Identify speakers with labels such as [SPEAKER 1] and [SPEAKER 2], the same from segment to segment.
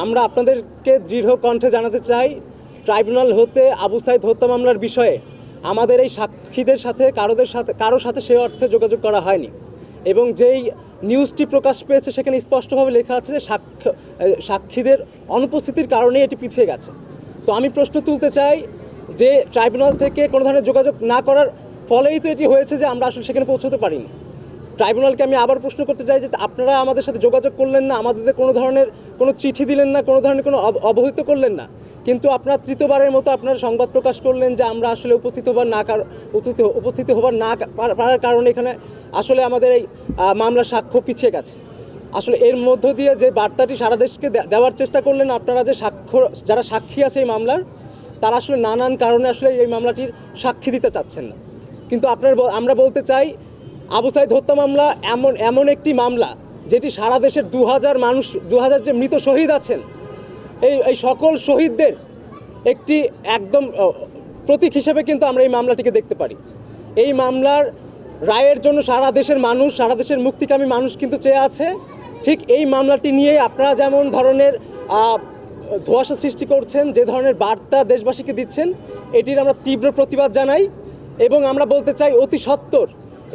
[SPEAKER 1] আমরা আপনাদেরকে দৃঢ় কণ্ঠে জানাতে চাই, ট্রাইব্যুনাল হতে আবু সাইদ হত্যা মামলার বিষয়ে আমাদের এই সাক্ষীদের সাথে, কারোদের সাথে কারোর সাথে সে অর্থে যোগাযোগ করা হয়নি। এবং যেই নিউজটি প্রকাশ পেয়েছে, সেখানে স্পষ্টভাবে লেখা আছে যে সাক্ষ্য সাক্ষীদের অনুপস্থিতির কারণে এটি পিছিয়ে গেছে। তো আমি প্রশ্ন তুলতে চাই যে ট্রাইব্যুনাল থেকে কোনো ধরনের যোগাযোগ না করার ফলেই তো এটি হয়েছে যে আমরা আসলে সেখানে পৌঁছতে পারিনি। ট্রাইব্যুনালকে আমি আবার প্রশ্ন করতে চাই যে আপনারা আমাদের সাথে যোগাযোগ করলেন না, আমাদের কোনো ধরনের কোনো চিঠি দিলেন না, কোনো ধরনের কোনো অব- অবহিত করলেন না। কিন্তু আপনারা তৃতীয়বারের মতো আপনারা সংবাদ প্রকাশ করলেন যে আমরা আসলে উপস্থিত হবার না উপস্থিত উপস্থিত হবার না পারার কারণে এখানে আসলে আমাদের এই মামলার সাক্ষ্য পিছিয়ে গেছে। আসলে এর মধ্য দিয়ে যে বার্তাটি সারা দেশকে দেওয়ার চেষ্টা করলেন আপনারা যে সাক্ষ্য, যারা সাক্ষী আছে এই মামলার, তারা আসলে নানান কারণে আসলে এই মামলাটির সাক্ষী দিতে চাচ্ছেন না। কিন্তু আপনার আমরা বলতে চাই আবু সাইদ হত্যা মামলা এমন এমন একটি মামলা যেটি সারা দেশের দু হাজার মানুষ দু হাজার যে মৃত শহীদ আছেন, এই এই সকল শহীদদের একটি একদম প্রতীক হিসেবে কিন্তু আমরা এই মামলাটিকে দেখতে পারি। এই মামলার রায়ের জন্য সারা দেশের মানুষ, সারা দেশের মুক্তিকামী মানুষ কিন্তু চেয়ে আছে। ঠিক এই মামলাটি নিয়ে আপনারা যেমন ধরনের ধোঁয়াশা সৃষ্টি করছেন, যে ধরনের বার্তা দেশবাসীকে দিচ্ছেন, এটির আমরা তীব্র প্রতিবাদ জানাই এবং আমরা বলতে চাই অতি সত্বর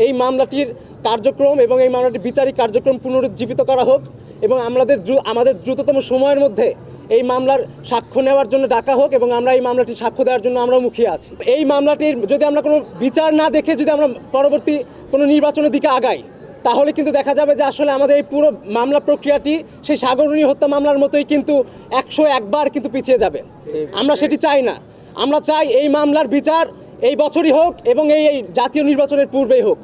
[SPEAKER 1] এই মামলাটির কার্যক্রম এবং এই মামলাটির বিচারিক কার্যক্রম পুনরুজ্জীবিত করা হোক এবং আমাদের আমাদের দ্রুততম সময়ের মধ্যে এই মামলার সাক্ষ্য নেওয়ার জন্য ডাকা হোক এবং আমরা এই মামলাটি সাক্ষ্য দেওয়ার জন্য আমরা মুখিয়ে আছি। এই মামলাটির যদি আমরা কোনো বিচার না দেখে যদি আমরা পরবর্তী কোনো নির্বাচনের দিকে আগাই তাহলে কিন্তু দেখা যাবে যে আসলে আমাদের এই পুরো মামলা প্রক্রিয়াটি সেই সাগরণী হত্যা মামলার মতোই কিন্তু একশো একবার কিন্তু পিছিয়ে যাবে। আমরা সেটি চাই না। আমরা চাই এই মামলার বিচার এই বছরই হোক এবং এই জাতীয় নির্বাচনের পূর্বেই হোক।